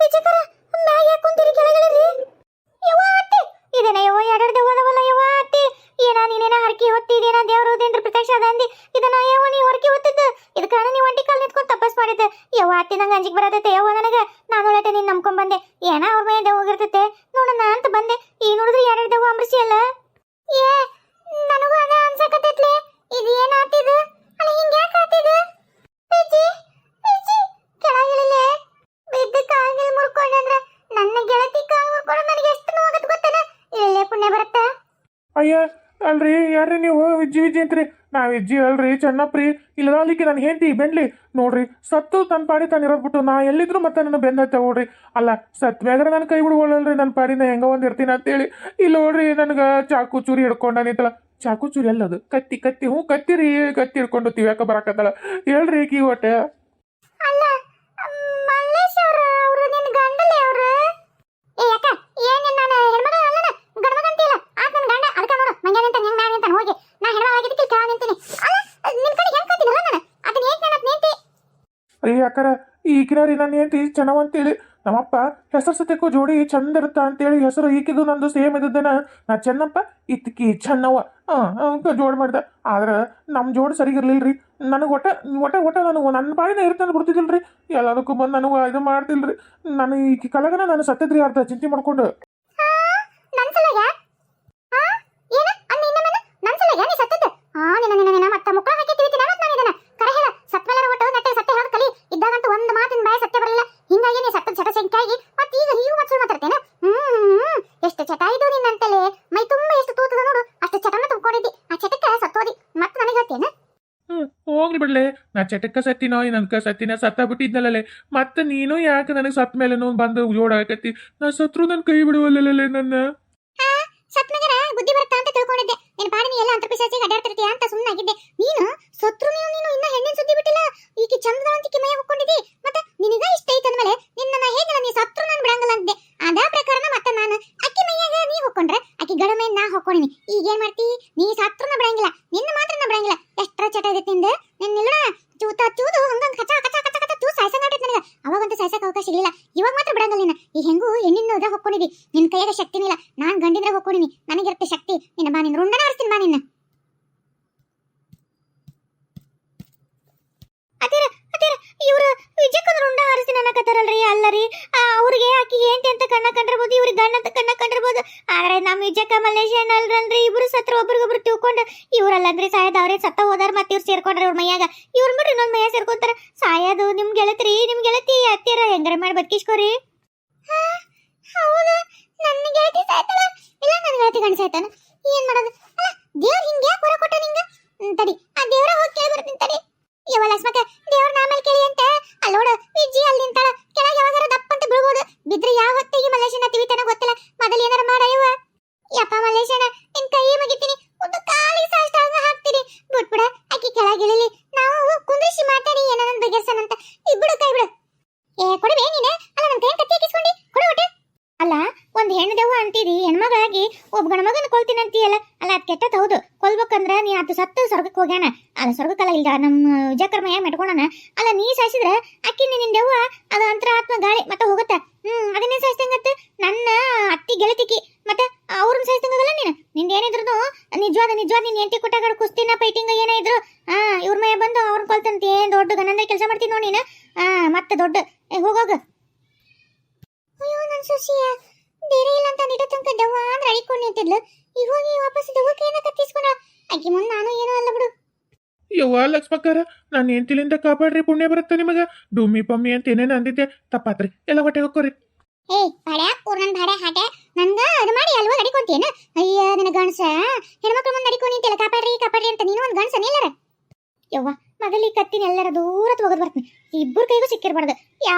ವಿಜಯಕರ ಕೆಳಗಿಳಿರಿ ಯವ್ವ ಅತ್ತಿ ಇದೇನ ಎರಡೆರಡು ಏನ ನೀನೇನ ಹರಕೆ ಹೊತ್ತಿದೇನ ದೇವ್ರು ದೇನ್ರ ಪ್ರತ್ಯಕ್ಷ ಅದಂದಿ ಇದನ್ನ ಯವ್ವ ನೀ ಹೊರಕೆ ಹೊತ್ತಿದ್ದ? ಇದಕ್ಕ ನೀ ಒಂಟಿ ಕಾಲ್ ನಿಂತ್ಕೊಂಡು ತಪಸ್ ಯವ್ವ ಅತ್ತಿ ನಂಗೆ ಅಂಜಿಗೆ ಬರತೈತೆ ಯವ್ವ ನನಗೆ. ನಾನು ಒಳತೆ ನೀನ್ ಬಂದೆ. ಏನ ಅವ್ರ ಮೇಲೆ ಹೋಗಿರ್ತೈತೆ? ನೋಡೋಣ ಅಂತ ಬಂದೆ. ಈ ನೋಡಿದ್ರೆ ಎರಡು ದೆವ್ವ ಅಂಬ್ರಿಸಿ ಅಲ್ಲ ಏ, ನನಗೂ ಅನ್ಸಕತ್ತೈತ್ಲೆ ಇದು ಏನಾತಿದು ಅಲ್ಲ ಹಿಂಗ ಯಾಕೆ ಆತಿದು ಪಿಜಿ ಪಿಜಿ ಕೆಳಗಿಳಿಲೆ ಬಿದ್ದ ಕಾಲ್ಗಿಲ್ ಮುರ್ಕೊಂಡ್ರ ನನ್ನ ಗೆಳತಿ ಕಾಲ್ ಮುರ್ಕೊಂಡು ನನಗೆ ಎಷ್ಟು ನೋವಾಗತ್ ಗೊತ್ತೇನ ಇಲ್ಲೇ ಪುಣ್ಯ ಬರುತ್ತಾ ಅಯ್ಯ, ಅಲ್ರಿ, ಯಾರ್ರಿ ನೀವು? ವಿಜ್ಜಿ ವಿಜ್ಜಿ ಅಂತ್ರಿ. ನಾವು ವಿಜ್ಜಿ ಅಲ್ರಿ, ಚೆನ್ನಪ್ರಿ. ಅಲ್ಲಿಗೆ ನಾನು ಹೆಂಡತಿ ಬೆಂಡ್ಲಿ ನೋಡ್ರಿ, ಸತ್ತು ತನ್ನ ಪಾಡಿ ತಾನು ಇರೋದ್ಬಿಟ್ಟು ನಾ ಎಲ್ಲಿದ್ರು ಮತ್ತೆ ನನ್ನ ಬೆನ್ನ ತಗೊಳ್ರಿ ಅಲ್ಲ, ಸತ್ ಮ್ಯಾಗ್ರ ನನ್ನ ಕೈ ಬಿಡ್ಕೊಳ್ಳಲ್ರಿ ನನ್ನ ಪಾಡಿನ ಹೆಂಗ ಒಂದು ಇರ್ತೀನಿ ಅಂತೇಳಿ. ಇಲ್ಲಿ ನೋಡ್ರಿ, ನನಗೆ ಚಾಕು ಚೂರಿ ಹಿಡ್ಕೊಂಡ ನಿಂತಲ್ಲ ಚಾಕು ಚೂರಿ ಅಲ್ಲದು ಕತ್ತಿ ಕತ್ತಿ, ಹ್ಞೂ ಕತ್ತಿರಿ ಕತ್ತಿ ಹಿಡ್ಕೊಂಡು ತಿವ್ಯಾಕ ಬರಾಕತ್ತಲ್ಲ ಹೇಳ್ರಿ, ಕಿ ಹೊಟ್ಟೆ. ಅಲ್ಲ ಮಲ್ಲೇಶ್ ಅವ್ರ ಅವರು ನಿನ್ನ ಗಂಡಲೇ ಅವರು ಏ ಯಾಕ ಏನ್ ನಾನು ಹೆಣ್ಮಗ ಅಲ್ಲನ ಗಂಡಮಗ ಅಂತಿಲ್ಲ ಆತ ನನ್ನ ಗಂಡ ಅದಕ್ಕ ನೋಡು ಮಂಗ್ಯ ನಿಂತ ಹೆಂಗ್, ನಾ ಹೆಣ್ಣು ಕೆಳ ನಿಂತೀನಿ. ಅಲ್ಲ ಕಡೆ ಹೆಂಗ್ ಕತ್ತಿನಲ್ಲ ನಾನು? ಅದನ್ನ ಏನ್ ನನ್ನ ನಿಂತಿ ಅಯ್ಯ ಯಾಕರ, ಈ ಕಿರಾರಿ ನನ್ನ ಹೆಂಡತಿ ಚೆನ್ನವಂತೇಳಿ ನಮ್ಮಪ್ಪ ಹೆಸರು ಸತ್ಯಕ್ಕೂ ಜೋಡಿ ಚಂದ ಇರುತ್ತ ಅಂತೇಳಿ ಹೆಸರು ಈಕಿದು ನಂದು ಸೇಮ್ ಇದ್ದನ ನಾ ಚೆನ್ನಪ್ಪ, ಇತ್ಕಿ ಚೆನ್ನವ್ವ. ಹಾಂ ಜೋಡ್ ಮಾಡ್ದೆ. ಆದ್ರೆ ನಮ್ಮ ಜೋಡಿ ಸರಿಗಿರ್ಲಿಲ್ರಿ ನನಗೆ ಒಟ್ಟ ಒಟ್ಟ ಒಟ್ಟ ನನಗೆ ನನ್ನ ಬಾಡಿನ ಇರ್ತಾನೆ ಬಿಡ್ತಿದ್ದಿಲ್ರಿ. ಎಲ್ಲದಕ್ಕೂ ಬಂದು ನನಗೆ ಇದು ಮಾಡ್ತಿಲ್ರಿ. ನಾನು ಈ ಕಲಗನ ನಾನು ಸತ್ತದ್ರಿ ಅರ್ಧ ಚಿಂತೆ ಮಾಡ್ಕೊಂಡು ಹಾ ನನ್ ಸಲಗ ಹಾ ಏನ ಅನ್ನ ಇನ್ನ ಮನ ನನ್ ಸಲಗ ನೀ ಸತ್ತದ ಹಾ ನಿನ್ನ ನಿನ್ನ ನಿನ್ನ ಮತ್ತ ಮುಕ್ಕ ಹಾಕಿ ತಿವಿತಿನ ಮತ್ತ ನಾನು ಇದನ್ನ ಕರೆ ಹೇಳ ಸತ್ಮೇಲೆ ಒಟ್ಟು ನಟ್ಟೆ ಸತ್ಯ ಹೇಳೋದ್ ಕಲಿ ಇದ್ದಾಗಂತೂ ಒಂದು ಮಾತಿನ ಬಾಯ ಸತ್ಯ ಬರಲಿಲ್ಲ ಹಿಂಗಾಗಿ ನೀ ಸತ್ತದ ಚಟ ಸಂಖ್ಯಾಗಿ ಮತ್ತೆ ಈಗ ಹೀಗೂ ಮತ್ತೆ ಸುಳ್ಳು ಮಾತಾಡ್ತೇನೆ ಹ್ಮ್ ಎಷ್ಟು ಚಟ ಇದು ನಿನ್ನಂತಲೇ ಮೈ ತುಂಬಾ ಎಷ್ಟು ತೂತದ ನೋಡು ಅಷ್ಟು ಚಟನ ತುಂಬಿಕೊಂಡಿದ್ದಿ ಆ ಚಟಕ್ಕ ಸತ್ತೋದಿ ಮತ್ತೆ ನನಗೆ ಹೇಳ್ತೇನೆ ಹ್ಮ್, ಹೋಗ್ಲಿ ಬಿಡ್ಲೆ ನಾ ಚಟಕ್ಕ ಸತ್ತಿನೋ ನನ್ಕ ಸತ್ತಿನ ಸತ್ತ ಬಿಟ್ಟಿದ್ನಲ್ಲೇ ಮತ್ತೆ ನೀನು ಯಾಕೆ ನನಗೆ ಸತ್ ಮೇಲೆ ಬಂದು ಜೋಡಾಕತ್ತಿ? ನಾ ಸತ್ರು ನನ್ನ ಕೈ ಬಿಡುವಲ್ಲೇ ನನ್ನ. ಬುದ್ಧಿ ಬರುತ್ತಾ ಅಂತ ತಿಳ್ಕೊಂಡಿದ್ದೆ. ನಿನ್ ಪಾಡಿನ ಎಲ್ಲ ಅಂತರ್ಪಿಸಾಸಿ ಅಡ್ಡಾಡ್ತಿರ್ತೀಯ ಅಂತ ಸುಮ್ಮನಾಗಿದ್ದೆ ನೀನು ಸತ್ರು ನೀವು ನೀನು ಇನ್ನ ಹೆಣ್ಣಿನ ಸುದ್ದಿ ಬಿಟ್ಟಿಲ್ಲ? ಈಕೆ ಚಂದದ ಅಂತ ಕಿಮಯ ಹೋಗ್ಕೊಂಡಿದ್ದಿ ಮತ್ತೆ ನಿನಗ ಇಷ್ಟ ಐತ ಅಂದ್ಮೇಲೆ ನಿನ್ನ ಹೇಗೆ ನೀ ಸತ್ರು ನಾನು ಬಿಡಂಗಿಲ್ಲ ಅಂದೆ ಅದ ಪ್ರಕಾರನ ಮತ್ತೆ ನಾನು ಅಕ್ಕಿ ಮೈಯಾಗ ನೀ ಹೊಕ್ಕೊಂಡ್ರೆ ಅಕ್ಕಿ ಗಡ ಮೈ ನಾ ಹೊಕ್ಕೊಂಡಿನಿ ಈಗ ಏನ್ ಮಾಡ್ತಿ? ನೀ ಸತ್ರುನ ಬಿಡಂಗಿಲ್ಲ, ನಿನ್ನ ಮಾತ್ರ ನಾ ಬಿಡಂಗಿಲ್ಲ. ಎಷ್ಟರ ಚಟ ಇದೆ ನಿಂದ? ನಿನ್ನ ನಿಲ್ಲ ಚೂತ ಚೂದು ಹಂಗಂಗ್ ಕಚ ಕಚ ಕಚ ಕಚ ಚೂ ಸಾಯ್ಸಂಗಾಟೈತಿ ನನಗೆ. ಅವಾಗಂತೂ ಸಾಯ್ಸಕ್ ಅವಕಾಶ ಇರಲಿಲ್ಲ. ಇವಾಗ ಮಾತ್ರ ಬಿಡಂಗಿಲ್ಲ ನಿನ್ನ ಈ ಹೆಂಗೂ ಹೆಣ್ಣಿನ ಹೊಕ್ಕೊಂಡಿದಿ. ನಿನ್ ಕೈಯಾಗ ಶಕ್ತಿನಿಲ್ಲ ನಾನು ನಾನ್ ಗಂಡಿದ್ರ ಹೊಕ್ಕೊಂಡಿನಿ. ನನಗಿರುತ್ತೆ ಶಕ್ತಿ. ನಿನ್ನ ಬಾ ನಿನ್ನ ರುಂಡನ ಆರಿಸ್ತೀನಿ ಬಾ ನಿನ್ನ. ಅದೇರ ಅದೇರ, ಇವ್ರು ವಿಜಯಕ್ಕನ ರುಂಡ ಹಾರಿಸ್ತೀನಿ ಅನ್ನಕತ್ತಾರಲ್ರಿ ಅಲ್ಲರಿ ಅವ್ರಿಗೆ ಆಕಿ ఏంటి ಅಂತ ಕಣ್ಣ ಕಂಡಿರ್ಬೋದು, ಇವ್ರಿಗೆ ಗಂಡ ಅಂತ ಕಣ್ಣ ಕಂಡಿರ್ಬೋದು. ಆದ್ರೆ ನಮ್ಮ ವಿಜಯಕ್ಕ ಮಲ್ಲೇಶನ್ ಅಲ್ರಲ್ರಿ ಇಬ್ರು ಸತ್ರ ಒಬ್ರಿಗೊಬ್ರು ತಿಳ್ಕೊಂಡು ಇವ್ರಲ್ಲಂದ್ರಿ ಸಾಯದ ಅವ್ರೇ, ಸತ್ತ ಹೋದಾರ ಮತ್ತೆ ಇವ್ರು ಸೇರ್ಕೊಂಡ್ರಿ ಇವ್ರ ಮೈಯಾಗ. ಇವ್ರ ಬಿಟ್ರೆ ಇನ್ನೊಂದು ಮೈಯಾಗ ಸೇರ್ಕೊಂತಾರ. ಸಾಯೋದು ನಿಮ್ ಗೆಳತ್ರಿ, ನಿಮ್ ಗೆಳತಿ ಅತ್ತಿರ ಹೆಂಗಾರ ಮಾಡಿ ಬದುಕಿಸ್ಕೋರಿ. ಹೌದು. ನನ್ನ ಗೆಳತಿ ಸಾಯ್ತಾಳ. ಇಲ್ಲ ನನ್ನ ಗೆಳತಿ ಗಂಡ ಏನ್ ಮಾಡೋದು? ದೇವ್ರ ಹಿಂಗೆ ಹೊರ ಕೊಟ್ಟ ನಿಂಗ? ತಡಿ. ಆ ದೇವ್ರ ಹೋಗಿ ಕೇಳಿ ಬರ್ತೀನಿ, ತಡಿ. ಯವ್ವ ಲಕ್ಷ್ಮಕ್ಕ ದೇವ್ರ ಆಮೇಲೆ ಕೇಳಿ ಅಂತ ಅಲ್ಲೋಡ ವಿಜ್ಜಿ ಅಲ್ಲಿ ನಿಂತಾಳ ಕೆಳಗೆ ಯಾವಾಗಾರ ದಪ್ಪ ಅಂತ ಬೀಳ್ಬೋದು ಬಿದ್ರೆ ಯಾವ ಹೊತ್ತಿಗೆ ಮಲೇಶನ ತಿವಿತಾನ ಗೊತ್ತಿಲ್ಲ ಮೊದಲು ಏನಾರ ಮಾಡ ಯವ್ವ ಯಪ್ಪ ಮಲೇಶನ ನಿನ್ ಕೈ ಮುಗಿತೀನಿ ಒಂದು ಕಾಲಿ ಸಾಷ್ಟಾಂಗ ಹಾಕ್ತೀನಿ ಬಿಟ್ಬಿಡ ಆಕಿ ಕೆಳಗಿಳಿಲಿ ನಾವು ಕುಂದ್ರಿಸಿ ಮಾತಾಡಿ ಏನನ್ನ ಬಗೆಹರ್ಸನಂತ ಇಬ್ಬಿಡು ಕೈ ಬಿಡು ಏ ಕೊಡಬೇ ನೀನೆ ಅಲ್ಲ ನನ್ನ ಕೈ ಕತ್ತಿ ಹಾಕಿಸ್ಕೊಂಡಿ ಕೊಡು ಒಟ್ಟೆ ಅಲ್ಲ ಅಂತೀರಿ? ಹೆಣ್ಮಗಾಗಿ ಒಬ್ಬ ಗಣಮಗನ ಕೊಲ್ತೀನಿ ಅಂತೀಯಲ್ಲ? ಅಲ್ಲ, ಅದ್ ಕೆಟ್ಟದ್ ಹೌದು. ಕೊಲ್ಬೇಕಂದ್ರ ನೀ ಅದು ಸತ್ತು ಸ್ವರ್ಗಕ್ಕೆ ಹೋಗ್ಯಾನ. ಅಲ್ಲ ಸ್ವರ್ಗಕ್ಕಲ್ಲ ಇಲ್ಲ ನಮ್ಮ ವಿಜಯಕರ್ಮ ಏನ್ ಮೆಟ್ಕೊಂಡಾನ ಅಲ್ಲ, ನೀ ಸಾಯಿಸಿದ್ರ ಅಕ್ಕಿ ನಿನ್ನ ದೆವ್ವ ಅದು ಅಂತರ ಆತ್ಮ ಗಾಳಿ, ಮತ್ತೆ ಹೋಗುತ್ತ? ಹ್ಮ್, ಅದನ್ನೇ ಸಾಯಿಸ್ತಂಗತ್ತ ನನ್ನ ಅತ್ತಿ ಗೆಳತಿಕಿ, ಮತ್ತೆ ಅವ್ರನ್ನ ಸಾಯಿಸ್ತಂಗಲ್ಲ ನೀನು? ನಿಂದ ಏನಿದ್ರು ನಿಜವಾದ ನಿಜವಾದ ನಿನ್ ಎಂಟಿ ಕೊಟ್ಟಾಗ ಕುಸ್ತಿನ ಪೈಟಿಂಗ್ ಏನೇ ಇದ್ರು? ಆ, ಇವ್ರ ಮಯ ಬಂದು ಅವ್ರನ್ನ ಕೊಲ್ತಂತ. ಏನ್ ದೊಡ್ಡ ಗನಂದ ಕೆಲಸ ಮಾಡ್ತೀನಿ ನೋಡಿ ನೀನು? ಆ, ಮತ್ತೆ ದೊಡ್ಡ. ಹೋಗೋಗ ಅಯ್ಯೋ ನನ್ನ ಸೊಸಿಯ. ಬೇರೆ ಇಲ್ಲ ಅಂತ ನಿಡ ತನಕ ದವ್ವ ಅಂದ್ರೆ ಅಡಿಕೊಂಡು ನಿಂತಿದ್ಲು. ಈಗ ಹೋಗಿ ವಾಪಸ್ ದವ್ವಕ್ಕೆ ಏನ ಕತ್ತಿಸ್ಕೊಂಡ ಆಕಿ ಮುಂದೆ ನಾನು ಏನೋ ಅಲ್ಲ ಬಿಡು. ಯವ್ವ ಲಕ್ಷ್ಮಕ್ಕಾರ ನಾನು ಹೆಂಡತಿಲಿಂದ ಕಾಪಾಡ್ರಿ ಪುಣ್ಯ ಬರುತ್ತೆ ನಿಮಗೆ? ಡೂಮಿ ಪಮ್ಮಿ ಅಂತ ಏನೇನು ಅಂದಿದ್ದೆ ತಪ್ಪಾತ್ರಿ. ಎಲ್ಲ ಹೊಟ್ಟೆ ಹೋಗ್ಕೋರಿ ಏಯ್ ಬಾಡ್ಯ ಊರ್ನನ್ ಬಾಡ್ಯಾ ಹಾಟೆ ನಂಗ ಅದು ಮಾಡಿ ಅಲ್ವಾ ನಡಿಕೊಂತೇನ ಅಯ್ಯ ನಿನ್ನ ಗಣಸ ಹೆಣ್ಮಕ್ಳು ಮುಂದೆ ನಡಿಕೊಂಡು ನಿಂತಿಲ್ಲ ಕಾಪಾಡ್ರಿ ಕಾಪಾಡ್ರಿ ಅಂತ ನೀನು ಒಂದು ಗಣಸ ನಿಲ್ಲರ ಯವ್ವ ಮಗಲಿ ಕತ್ತಿನ ಎಲ್ಲರ ದೂರ ತಗೋದ್ ಬರ್ತೀನಿ. ಇಬ್ಬರು ಕೈಗೂ ಸಿಕ್ಕಿರ್ಬಾರ್ದು.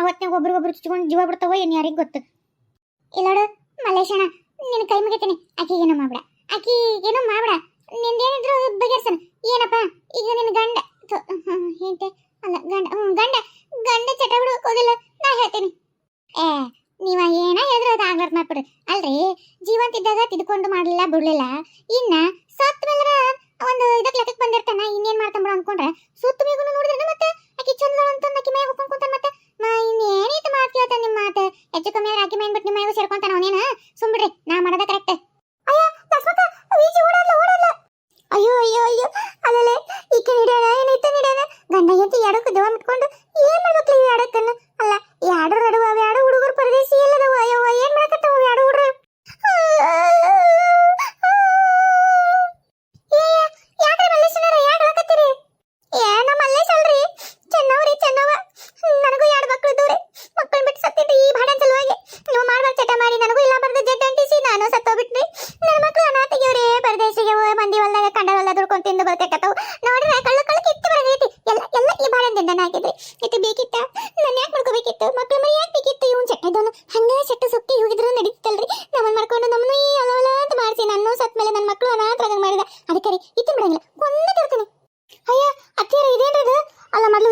ಒಬ್ರು ಒಬ್ರಿಗೊಬ್ರು ಚುಚ್ಕೊಂಡು ಜೀವ ಬಿಡ್ತಾವೋ ಏನು ಯಾರಿಗೆ ಗೊತ್ತು? ಇಲ್ಲೋಡು ಮಲ್ಲೇಶಣ್ಣ ನಿನ್ನ ಕೈ ಮುಗಿತೀನಿ. ಆಕಿ ಏನೋ ಮಾಡ್ಬೇಡ. ಆಕಿ ಏನೋ ಮಾಡ್ಬೇಡ. ನಿಂದೇನಿದ್ರು ಬಗೆಹರ್ಸನ ಏನಪ್ಪ? ಈಗ ನಿನ್ನ ಗಂಡ ಥು, ಅಲ್ಲ ಗಂಡ ಹ್ಞೂ ಗಂಡ. ಗಂಡ ಚಟ ಬಿಡೋಕ್ ಹೋಗಿಲ್ಲ ನಾ ಹೇಳ್ತೀನಿ. ಏ ನೀವ ಏನ ಹೇಳಿದ್ರೆ ಅದು ಆಗ್ಲಾರ್ದ ಮಾಡ್ಬಿಡ್ರಿ ಅಲ್ರಿ ಜೀವಂತ ಇದ್ದಾಗ ತಿದ್ಕೊಂಡು ಮಾಡಲಿಲ್ಲ ಬಿಡ್ಲಿಲ್ಲ ಇನ್ನ ಸತ್ ಮೇಲೆ ಒಂದು ಇದಕ್ಕೆ ಲೆಕ್ಕಕ್ಕೆ ಬಂದಿರ್ತಾನ ಇನ್ನೇನ್ ಮಾಡ್ತಾನ ಬಿಡು ಅನ್ಕೊಂಡ್ರೆ ಸುತ್ತ ಮೇಗೂ ನೋಡಿದ್ರೆ ಮತ್ತೆ ಆಕಿ ಚಂದ ಅಂತ ಆಕಿ ಮೈ ಹೋಗ್ಕೊಂಡು ಕುಂತಾನ ಮತ್ತೆ ಮ- ಇನ್ನೇನೈತೆ ಮಾತು ಕೇಳ್ತಾನೆ ನಿಮ್ಮ ಹೆಚ್ಚು ಕಮ್ಮಿ ಆದ್ರೆ ಆಕಿ ಮೈನ್ ಬಿಟ್ಟು ನಿಮ್ಮ ಮನೆಗೂ ಸೇರ್ಕೊಂತಾನ ಅವನೇನ ಸುಮ್ಬಿಡ್ರಿ ನಾ ಮಾಡೋದ ಕರೆಕ್ಟ್ ಅಯ್ಯ ಲಕ್ಷ್ಮಕ್ಕ ವೀಜಿ ಓಡಲ್ಲ ಓಡಲ್ಲ ಅಯ್ಯೋ ಅಯ್ಯೋ ಅಯ್ಯೋ ಅಲ್ಲಲೆ ಈಕೆ ನಿಡ್ಯಾನ ಏನೈತೆ ನಿಡ್ಯಾನ ಗಂಡ ಹೆಂಡತಿ ಎರಡಕ್ಕೂ ದವ ಮುಟ್ಕೊಂಡು ಏನ್ ಮಾಡ್ಬೇಕ್ರಿ ಈ ಎರಡಕ್ಕನ್ನ ಅಲ್ಲ ಎರಡು ನಡುವ ಅವ ಎರಡು ಹುಡುಗರು ಪರದೇಶಿ ಎಲ್ಲದವ ಅಯ್ಯವ್ವ ಏನ್ ಮಾಡಕತ್ತವ ಎರಡು ಹುಡುಗರು ಯಾಕ್ರಿ ಮಲ್ಲೇಶನರ ಯಾಕೆ ಹೇಳಕತ್ತೀರಿ ಏ ನಮ್ಮ ಮಲ್ಲೇಶ್ ಅಲ್ರಿ ಚೆನ್ನವ್ರಿ ಚೆನ್ನವ ನನಗೂ ಎರಡು ಮಕ್ಳು ಇದ್ದವ್ರಿ ಮಕ್ಕಳು ಬಿಟ್ಟು ಸತ್ತಿಟ್ಟು ಈ ಭಾಡ ಸಲುವಾಗಿ ನೀವು ಮಾಡ್ಬಾರ್ದು ಚಟ ಮಾಡಿ ನನಗೂ ಇಲ್ಲ ಬರ್ದು ಜಡ್ ಅಂಟಿಸಿ ನಾನು ಸತ್ತೋಗ್ಬಿಟ್ರಿ ನನ್ನ ಮಕ್ಳು ಅನಾಥಗಿವ್ರಿ ಪರದೇಶಿಗೆ ಹೋಗಿ ಮಂದಿ ಹೊಲ್ದಾಗ ಕಂಡ ಹೊಲ ದುಡ್ಕೊಂಡು ತಿಂದು ಬರ್ಬೇಕತ್ತವು ನೋಡ್ರಿ ಕಳ್ಳ ಕಳ್ಳ ಕಿತ್ತು ಬರದೈತಿ ಎಲ್ಲ ಎಲ್ಲ ಈ ಭಾಡದಿಂದ ಆಗಿದ್ರಿ ಇದು ಬೇಕಿತ್ತ ನಾನು ಯಾಕೆ ಮಾಡ್ಕೋಬೇಕಿತ್ತು ಮಕ್ಳು ಮರಿ ಯಾಕೆ ಬೇಕಿತ್ತು ಇವ್ನು ಚಟ್ಟದವನು ಹಂಗೆ ಚಟ್ಟ ಸುತ್ತಿ ಹೋಗಿದ್ರು ನಡೀತಲ್ರಿ ನಮ್ಮನ್ನ ಮಾಡ್ಕೊಂಡು ನಮ್ಮನ್ನು ಈ ಅಲವಲ ಅಂತ ಮಾಡಿಸಿ ನಾನು ಸತ್ ಮೇಲೆ ನನ್ನ ಮಕ್ಳು ಅನಾಥರಾಗ ಮಾಡಿದ ಅದಕ್ಕೆ ರೀ ಇತ್ತು ಬಿಡಂಗಿಲ್ಲ ಕೊಂದ ತಿರ್ತೀನಿ ಅಯ್ಯ ಅತ್ತಿಯರ ಇದೇನ್ರಿ ಇದು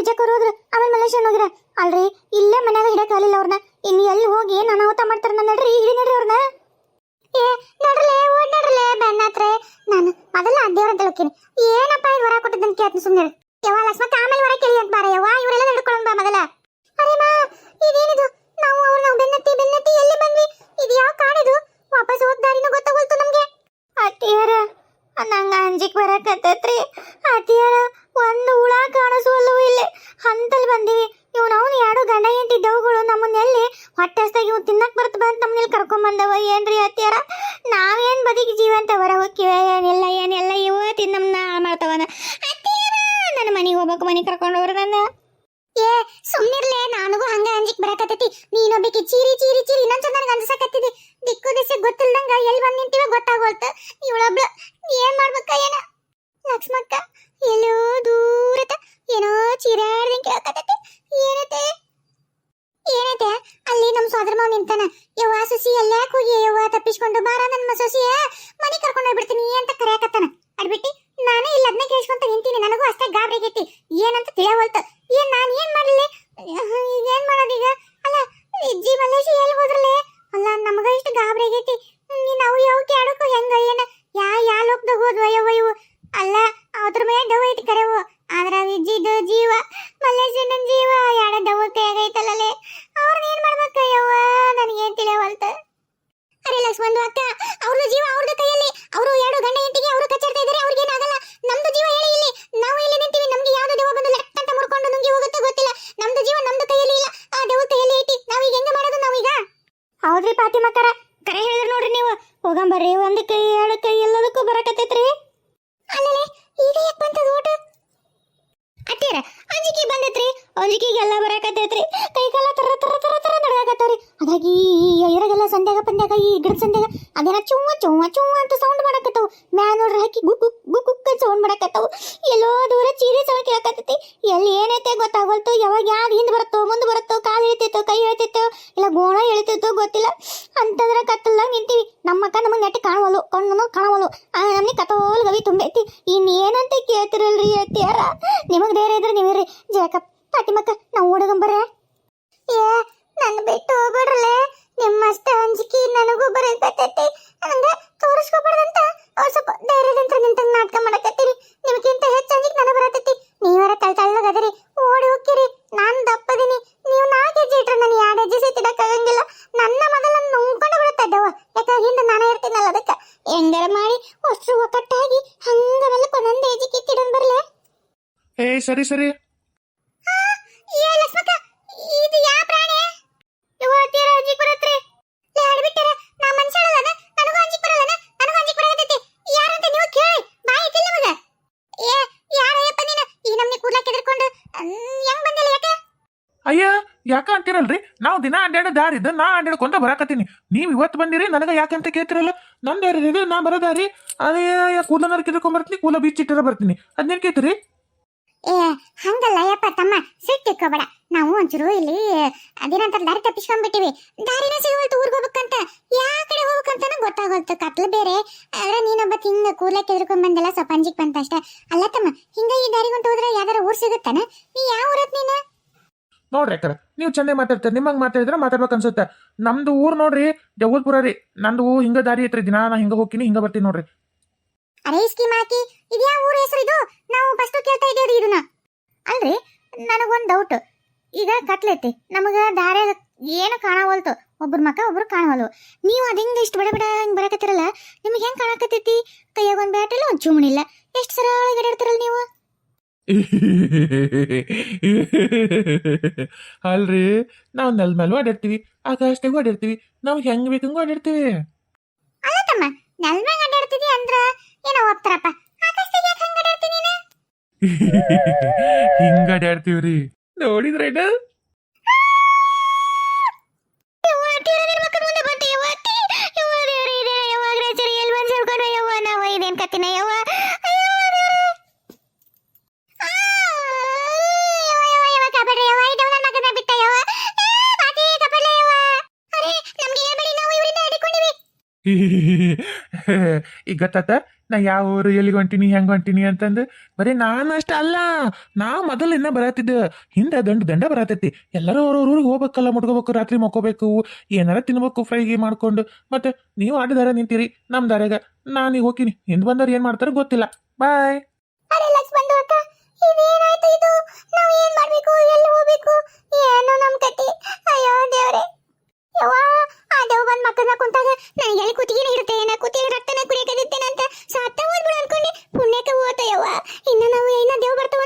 ಅಲ್ಲ ಹೋದ್ರ ಆಮೇಲೆ ಮಲೇಶನ್ ಹೋಗ್ರ? ಅಲ್ರಿ, ಇಲ್ಲೇ ಮನ್ಯಾಗ ಹಿಡಕ್ ಆಗಲಿಲ್ಲ ಅವ್ರನ್ನ ಇನ್ನು ಎಲ್ಲಿ ಹೋಗಿ ನಾನು ಅನಾಹುತ ಮಾಡ್ತಾರ ನಡ್ರಿ ಹಿಡಿ ನಡ್ರಿ ಅವ್ರನ್ನ ಏ, ನಡ್ರಲೆ ಓಡ್ ನಡ್ರಲೆ, ಬೆನ್ನತ್ರೆ. ನಾನು ಮೊದಲ ದೇವ್ರ ಅಂತ ಹೋಗ್ತೀನಿ ಏನಪ್ಪ ಇದು ಹೊರ ಕೊಟ್ಟಿದ್ದಂತ ಕೇಳ್ತೀನಿ ಸುಮ್ಮನೆ ಯವ್ವ, ಲಕ್ಷ್ಮಕ್ಕ, ಆಮೇಲೆ ಹೊರ ಕೇಳಿ ಅಂತ ಬಾರ. ಯವ್ವ, ಇವರೆಲ್ಲ ನಡ್ಕೊಳ್ಳೋಣ ಬಾ ಮೊದಲ. ಅರೆ ಮಾ, ಇದೇನಿದು? ನಾವು ಅವ್ರ ಬೆನ್ನತ್ತಿ ಬೆನ್ನತ್ತಿ ಎಲ್ಲಿ ಬಂದ್ವಿ? ಇದು ಯಾವ ಕಾಡಿದು? ವಾಪಸ್ ಹೋಗ್ ದಾರಿನೂ ಗೊತ್ತಾಗೋಯ್ತು ನಮ್ಗೆ. ಅತ್ತಿಯರ, ನಂಗ ಅಂಜಿಕ್ ಬರಕತ್ತೈತ್ರಿ. ಅತ್ತಿಯರ, ಒಂದು ಇಲ್ಲಿ ಬಂದೀವಿ. ಇವ್ನು ಅವ್ನು ಎರಡು ಗಂಡ ಎಂಟಿ ದವುಗಳು ನಮ್ಮನ್ನೆಲ್ಲಿ ಹೊಟ್ಟೆ ಇವ್ ತಿನ್ನಕ್ ಬರ್ತ ಬಂತ ನಮ್ಮನ್ನ ಕರ್ಕೊಂಬಂದವ ಏನ್ರಿ ಅತ್ತಿಯರ? ನಾವೇನ್ ಬದಿಗೆ ಜೀವಂತ ಹೊರ ಹೋಗಿವೆ ಏನಿಲ್ಲ ಏನಿಲ್ಲ ಇವ ತಿಂದ ನಮ್ಮನ್ನ ಹಾಳ್ ನನ್ನ ಮನೆಗೆ ಹೋಗ್ಬೇಕು, ಮನೆಗೆ ಕರ್ಕೊಂಡು ಹೋಗ್ರಿ ನನ್ನ. ಏ, ಸುಮ್ನಿರ್ಲೆ, ನನಗೂ ಹಂಗ ಅಂಜಿಕ್ ಬರಕತ್ತೈತಿ. ನೀನೊಬ್ಬಕಿ ಚೀರಿ ಚೀರಿ ಚೀರಿ ಚಂದ ನನಗೆ ಅನ್ಸಕತ್ತಿದೆ. ದಿಕ್ಕು ದಿಸೆ ಗೊತ್ತಿಲ್ದಂಗ ಎಲ್ಲಿ ಬಂದ್ ನಿಂತಿವ ಗೊತ್ತಾಗೋಲ್ತ. ಇವಳೊಬ್ಳು ಏನ್ ಮಾಡ್ಬೇಕ ಏನ? ಲಕ್ಷ್ಮಕ್ಕ, ಎಲ್ಲೋ ದೂರತ ಏನೋ ಚಿರಾಡ್ದಂಗೆ ಕೇಳಕತ್ತೈತಿ. ಏನತೆ ಏನತೆ ಅಲ್ಲಿ ನಮ್ಮ ಸೋದರ ಮಾವ ನಿಂತಾನ. ಯವ್ವ ಸೊಸಿ, ಎಲ್ಲಾಕ್ ಹೋಗಿ ಯವ್ವ ತಪ್ಪಿಸ್ಕೊಂಡು ಬಾರ ನನ್ನ ಸೊಸಿಯ ಮನೆ ಕರ್ಕೊಂಡು ಹೋಗ್ಬಿಡ್ತೀನಿ ಅಂತ ಕರೆಯಕತ್ತಾನ ಅಡ್ಬಿಟ್ಟಿ ನಾನು ಇಲ್ಲ ಅದನ್ನ ಕೇಳಿಸ್ಕೊಂತ ನಿಂತೀನಿ ನನಗೂ ಅಷ್ಟೇ ಗಾಬರಿ ಆಗೈತಿ ಏನಂತ ತಿಳಿಯವಲ್ತ ಏನ್ ನಾನ್ ಏನ್ ಮಾಡ್ಲಿ ಈಗ ಏನ್ ಮಾಡೋದೀಗ ಅಲ್ಲ ಇಜ್ಜಿ ಮಲೇಶಿ ಎಲ್ಲಿ ಹೋದ್ರಲೆ ಅಲ್ಲ ನಮಗ ಇಷ್ಟು ಗಾಬರಿ ಆಗೈತಿ ನಾವು ಯಾವ ಕ್ಯಾಡಕ್ಕೂ ಹೆಂಗ ಏನ ಯಾ ಯಾ ಲೋಕದಾಗ ಹೋದ್ವ ಯವ್ವ ಇವು ಅಲ್ಲ ಅದ್ರ ಮೇಲೆ ಡವ್ ಐತಿ ಕರೆವು ಆದ್ರ ವಿಜ್ಜಿದು ಜೀವ ಮಲ್ಲೇಶನ ಜೀವ ಯಾಡ ಡವ್ ಕೈಯಾಗೈತಲ್ಲೇ ಅವ್ರನ್ನ ಏನ್ ಮಾಡ್ಬೇಕ ಯವ್ವ ನನಗೇನ್ ತಿಳಿಯವಲ್ತ ಅರೆ ಲಕ್ಷ್ಮಣ್ ಅಕ್ಕ ಅವ್ರದ್ದು ಜೀವ ಅವ್ರದ್ದು ಕೈಯಲ್ಲಿ ಅವರು ಎರಡು ಗಂಡ ಹೆಂಡತಿಗೆ ಅವರು ಕಚ್ಚಾಡ್ತಾ ಇದಾರೆ ಅವ್ರಿಗೆ ಏನಾಗಲ್ಲ ನಮ್ದು ಜೀವ ಹೇಳಿ ಇಲ್ಲಿ ನಾವು ಇಲ್ಲಿ ನಿಂತೀವಿ ನಮ್ಗೆ ಯಾವ್ದು ದೇವ ಬಂದು ಲೆಕ್ಕ ಅಂತ ಮುರ್ಕೊಂಡು ನುಂಗಿ ಹೋಗುತ್ತೆ ಗೊತ್ತಿಲ್ಲ ನಮ್ದು ಜೀವ ನಮ್ದು ಕೈಯಲ್ಲಿ ಇಲ್ಲ ಆ ದೇವ ಕೈಯಲ್ಲಿ ಐತಿ ನಾವೀಗ ಹೆಂಗ ಮಾಡೋದು ನಾವೀಗ ಹೌದ್ರಿ ಪಾತಿಮಕ್ಕರ ಕರೆ ಹೇಳಿದ್ರು ನೋಡ್ರಿ ನೀವು ಹೋಗಂಬರ್ರಿ ಒಂದು ಕೈ ಎರಡು ಕೈ ಎಲ್ಲದಕ್ಕೂ ಬರಕತ್ತೈತ್ರಿ ಅಲ್ಲಲೆ ಈಗ ಯಾಕೆ ಬಂತದ ಓಟ ಅತ್ತೀರ ಅಂಜಿಕೆ ಅಂಜಿಕೆಗೆಲ್ಲ ಬರಕತ್ತೈತ್ರಿ. ಕೈ ಕಾಲ ತರ ತರ ತರ ತರ ನಡಕತ್ತವ್ರಿ ಅದಾಗಿ ಇರಗೆಲ್ಲ ಸಂಧ್ಯಾಗ ಪಂದ್ಯಾಗ ಈ ಗಿಡ ಸಂಧ್ಯಾಗ ಅದೇನ ಚುವ್ವ ಚುವ್ವ ಚುವ್ವ ಅಂತ ಸೌಂಡ್ ಮಾಡಕತ್ತವು. ಮ್ಯಾಲ ನೋಡ್ರಿ ಹಾಕಿ ಗುಕ್ ಗುಕ್ ಸೌಂಡ್ ಮಾಡಕತ್ತವು. ಎಲ್ಲೋ ದೂರ ಚೀರಿ ಸೌಂಡ್ ಕೇಳಕತ್ತೈತಿ. ಎಲ್ಲಿ ಏನೈತೆ ಗೊತ್ತಾಗೋಲ್ತು. ಯಾವಾಗ ಯಾರು ಹಿಂದೆ ಬರುತ್ತೋ ಮುಂದೆ ಬರುತ್ತೋ ಕಾಲು ಇಳಿತೈತೋ ಕೈ ಇಳಿತೈತೋ ಇಲ್ಲ ಗೋಣ ಇಳಿತೈತೋ ಗೊತ್ತಿಲ್ಲ. ಅಂತಂದ್ರ ಕತ್ತಲ್ಲ ನಿಂತೀವಿ. ನಮ್ಮ ಅಕ್ಕ ನಮಗೆ ನೆಟ್ಟಿ ಕಾಣವಲ್ಲು ಕಣ್ಣು ಕಾಣವಲ್ಲು ನಮಗೆ ಕತ್ತೋಲ್ ಗವಿ ತುಂಬೈತಿ. ಇನ್ನೇನಂತ ಕೇಳ್ತಿರಲ್ರಿ ಹೇಳ್ತೀಯಾರ ನಿಮಗ್ ಬೇರೆ ಇದ್ರೆ ನೀವಿರ್ರಿ. ಜಯಕಪ್ ಪಾತಿಮಕ್ಕ ನಾವು ಓಡಗಂಬರ ಏ ನನ್ನ ಬಿಟ್ಟು ಹೋಗ್ಬಿಡ್ರಲೆ ನಿಮ್ಮಷ್ಟ ಅಂಜಿಕೆ ನನಗೂ ಬರಕತ್ತೈತಿ. ಹಂಗ ತೋರಿಸ್ಕೋಬಾರ್ದಂತ ಅವ್ರು ಸ್ವಲ್ಪ ಧೈರ್ಯದಂತ ನಿಂತ ನಾಟಕ ಮಾಡಕತ್ತೀರಿ ನಿಮಗಿಂತ ಹೆಚ್ಚು ಅಂಜಿಕೆ ನನಗೆ ಬರತ್ತೈತಿ ನೀವರ ತಳ ತಳ್ಳಗದಿರಿ ಓಡಿ ಹೋಗ್ತೀರಿ ನಾನು ದಪ್ಪದಿನಿ. ನೀವು ನಾಲ್ಕು ಹೆಜ್ಜೆ ಇಟ್ರೆ ನಾನು ಎರಡು ಹೆಜ್ಜೆ ಸಹಿತಿಡಕ್ಕಾಗಂಗಿಲ್ಲ ನನ್ನ ಮೊದಲ ನುಂಗ್ಕೊಂಡು ಬಿಡುತ್ತೆ ದವ್ವ. ಯಾಕ ಹಿಂದೆ ನಾನೇ ಇರ್ತೀನಲ್ಲ ಅದಕ್ಕೆ. ಹೆಂಗಾರ ಮಾಡಿ ಒಸ್ರು ಒಕ್ಕಟ್ಟಾಗಿ ಹಂಗ ಕೊನೊಂದು ಹೆಜ್ಜೆ ಕಿತ್ತಿಡನ್ ಬರ್ಲೆ. ಏ ಸರಿ ಸರಿ ಏ ಲಕ್ಷ್ಮಕ್ಕ ಇದು ಯಾವ ಪ್ರಾಣಿ ಇವ ತೀರ ಅಂಜಿಕ್ ಬರತ್ರಿ ಲೇ ಆಡ್ಬಿಟ್ಟಾರ ನಾ ಮನ್ಸಾಳಲ್ಲ ನನಗೂ ಅಂಜಿಕ್ ಬರಲ್ಲ ನನಗೂ ಅಂಜಿಕ್ ಬರಕತ್ತೈತಿ ಯಾರಂತ ನೀವು ಕೇಳಿ ಬಾಯಿ ಐತಿಲ್ಲ ನಿಮಗ ಏ ಯಾರಯ್ಯಪ್ಪ ನೀನು ಈ ನಮ್ನಿ ಕೂದ್ಲಕ್ಕೆ ಎದ್ರಕೊಂಡು ಹೆಂಗ್ ಬಂದಿಲ್ಲ ಯಾಕೆ ಅಯ್ಯ, ಯಾಕ ಅಂತೀರಲ್ರಿ? ನಾವು ದಿನ ಅಡ್ಡಾಡೋ ದಾರಿ ಇದ್ದು ನಾ ಅಡ್ಡಾಡ್ಕೊಂತ ಬರಾಕತ್ತೀನಿ. ನೀವು ಇವತ್ತು ಬಂದಿರಿ, ನನಗೆ ಯಾಕಂತ ಕೇಳ್ತಿರಲ್ಲ? ನನ್ನ ದಾರಿ ಇದು, ನಾ ಬರೋ ದಾರಿ? ಅದೇ ಕೂದಲನ್ನ ಕಿದ್ಕೊಂಡ್ ಬರ್ತೀನಿ ಕೂಲ ಬೀಚಿಟ್ಟಿರ ಬರ್ತೀನಿ. ಅದನ್ನೇನು ಕೇಳ್ತೀರಿ? ಏ, ಹಂಗಲ್ಲ ಯಪ್ಪ ತಮ್ಮ ಸಿಟ್ಟಿಕ್ಕೋಬೇಡ ನಾವು ಒಂಚೂರು ಇಲ್ಲಿ ಅದೇನಂತ ದಾರಿ ತಪ್ಪಿಸ್ಕೊಂಡ್ಬಿಟ್ಟಿವಿ. ದಾರಿನ ಸಿಗೋಲ್ತು ಊರಿಗೆ ಹೋಗ್ಬೇಕಂತ, ಯಾ ಕಡೆ ಹೋಗ್ಬೇಕಂತ ಗೊತ್ತಾಗೋಲ್ತು. ಕತ್ಲು ಬೇರೆ. ಆದ್ರೆ ನೀನೊಬ್ಬ ಹಿಂಗ ಕೂಲಕ್ಕೆ ಕೆದ್ರಕೊಂಡ್ ಬಂದಲ್ಲ, ಸ್ವಲ್ಪ ಅಂಜಿಕ್ ಬಂತ ಅಷ್ಟೇ ಅಲ್ಲ ತಮ್ಮ ಹಿಂಗ ಈ ದಾರಿ ಹೊಂಟು ಹೋದ್ರೆ ಯಾವ್ದಾರ ಊರ್ ಸಿಗುತ್ತಾನ ನೀ ಯಾವ ಊರತ್ ನೀನು ನೋಡ್ರಿ ಅಕ್ಕರ ನೀವು ಚೆನ್ನಾಗಿ ಮಾತಾಡ್ತಾರೆ. ನಿಮ್ಮಂಗೆ ಮಾತಾಡಿದ್ರೆ ಮಾತಾಡ್ಬೇಕು ಅನ್ಸುತ್ತೆ. ನಮ್ದು ಊರು ನೋಡ್ರಿ ಜಗದ್ಪುರ ರೀ. ನಂದು ಹಿಂಗ ದಾರಿ ಐತ್ರಿ. ದಿನ ನಾ ಹಿಂಗ ಹೋಗ್ತೀನಿ, ಹಿಂಗ ಬರ್ತೀನಿ ನೋಡ್ರಿ. ಅರೆ ಸ್ಕೀಮ್ ಹಾಕಿ ಇದ್ಯಾ ಊರ ಹೆಸರು ಇದು? ನಾವು ಫಸ್ಟ್ ಕೇಳ್ತಾ ಇದ್ದೇವ್ರಿ ಇದನ್ನ. ಅಲ್ರಿ, ನನಗೊಂದು ಡೌಟ್ ಈಗ ಕತ್ಲೈತಿ ನಮಗ ದಾರ್ಯಾಗ ಏನು ಕಾಣವಲ್ತು. ಒಬ್ರ ಮಕ ಒಬ್ರು ಕಾಣವಲ್ವು. ನೀವು ಅದ ಹಿಂಗ ಇಷ್ಟು ಬಡ ಬಡ ಹಿಂಗ್ ಬರಕತ್ತಿರಲ್ಲ, ನಿಮ್ಗೆ ಹೆಂಗೆ ಕಾಣಕತ್ತೈತಿ? ಕೈಯಾಗ ಒಂದ್ ಬ್ಯಾಟ್ರಿಲ್ಲ ಒಂದ್ ಚೂಮಣಿ ಇಲ್ಲ. ಎಷ್ಟು ಸರ ಗಡಾಡ್ತಾರಲ್ಲ ನೀವು? ಅಲ್ರಿ ನಾವು ನೆಲ್ ಮೇಲೆ ಓಡಾಡ್ತೀವಿ ಆಕಾಶದಾಗ ಓಡಾಡ್ತೀವಿ ನಾವು ಹೆಂಗ್ ಬೇಕಂಗ ಓಡಾಡ್ತೀವಿ? ಅಲ್ಲ ತಮ್ಮ ನೆಲ್ ಮ್ಯಾಗ ಅಡ್ಡಾಡ್ತಿದಿ ಅಂದ್ರ ಏನೋ ಹೋಗ್ತಾರಪ್ಪ ಆಕಾಶದಾಗ ಯಾಕೆ ಹಂಗ ಅಡ್ಡಾಡ್ತೀನಿ ನೀನು? ಹಿಂಗ ಓಡಾಡ್ತೀವ್ರಿ. ನೋಡಿದ್ರೇನ ಯವ್ವ, ತೀರಾ ನಿನ್ ಮಕ್ಕನ್ ಮುಂದೆ ಬಂತು, ಯವ್ವ, ತೀ. ಯವ್ವ, ದೇವ್ರೇ, ಇದೇ, ಯವ್ವ, ಗ್ರಾಚಾರಿ, ಎಲ್ ಬಂದ್ ಸೇರ್ಕೊಂಡ್ವ, ಯವ್ವ, ನಾವು ಇದೇನ್ ಕತ್ತಿನ, ಯವ್ವ. ಅಯ್ಯೋ, ದೇವ್ರೇ. ಆ, ಯವ್ವ, ಯವ್ವ, ಯವ್ವ, ಕಾಪಾಡ್ರಿ, ಯವ್ವ, ಇದು ನನ್ ಮಗನ್ನ ಬಿಟ್ಟ, ಯವ್ವ. ಆ, ಪಾಟಿ, ಕಾಪಾಡ್ಲೆ, ಯವ್ವ. ಅರೆ, ನಮ್ಗೆ ಹೇಳ್ಬೇಡಿ, ನಾವು ಇವ್ರಿಂದ ಹಿಡ್ಕೊಂಡಿವಿ. ಈಗ ಗೊತ್ತಾತ ನಾ ಯಾವ ಊರು, ಎಲ್ಲಿಗೆ ಹೊಂಟೀನಿ, ಹೆಂಗೆ ಹೊಂಟೀನಿ ಅಂತಂದು ಬರೀ ನಾನು ಅಷ್ಟೇ ಅಲ್ಲ, ನಾ ಮೊದಲು ಇನ್ನ ಬರತ್ತಿದ್ದು ಹಿಂದೆ ದಂಡ ದಂಡ ಬರತೈತಿ. ಎಲ್ಲರೂ ಅವ್ರ ಊರಿಗೆ ಹೋಗ್ಬೇಕಲ್ಲ, ಮುಟ್ಕೋಬೇಕು, ರಾತ್ರಿ ಮಕ್ಕೋಬೇಕು, ಏನಾರ ತಿನ್ಬೇಕು ಫ್ರೈಗೆ ಮಾಡ್ಕೊಂಡು. ಮತ್ತೆ ನೀವು ಆಡ ದಾರ ನಿಂತೀರಿ, ನಮ್ಮ ದಾರ್ಯಾಗ, ನಾನು ಈಗ ಹೋಗ್ತೀನಿ. ಹಿಂದೆ ಬಂದವ್ರು ಏನು ಮಾಡ್ತಾರೆ ಗೊತ್ತಿಲ್ಲ. ಬಾಯ್ ಇದೇನಾಯ್ತು ಇದು? ನಾವು ಏನ್ ಮಾಡ್ಬೇಕು? ಎಲ್ಲಿ ಹೋಗ್ಬೇಕು? ಏನೋ ನಮ್ ಕಟ್ಟಿ. ಅಯ್ಯೋ ದೇವ್ರೆ. ಯವ್ವ ದೇವ್ ಬಂದ್ ಮಕ್ಕಳನ್ನ ಕುಂತಾಗ ನಾನು ಎಲ್ಲಿ ಕುತ್ತಿಗೆನ ಇರುತ್ತೆ ನಾ ಕುತ್ತಿಗೆ ರಕ್ತನ ಕುಡಿಯಕದಿತ್ತೇನೆ ಅಂತ ಸಾತ್ತ ಪುಣ್ಯಕ್ಕೆ ಇನ್ನ ನಾವು ಏನ ದೇವ್ ಬರ್ತಾವಂತ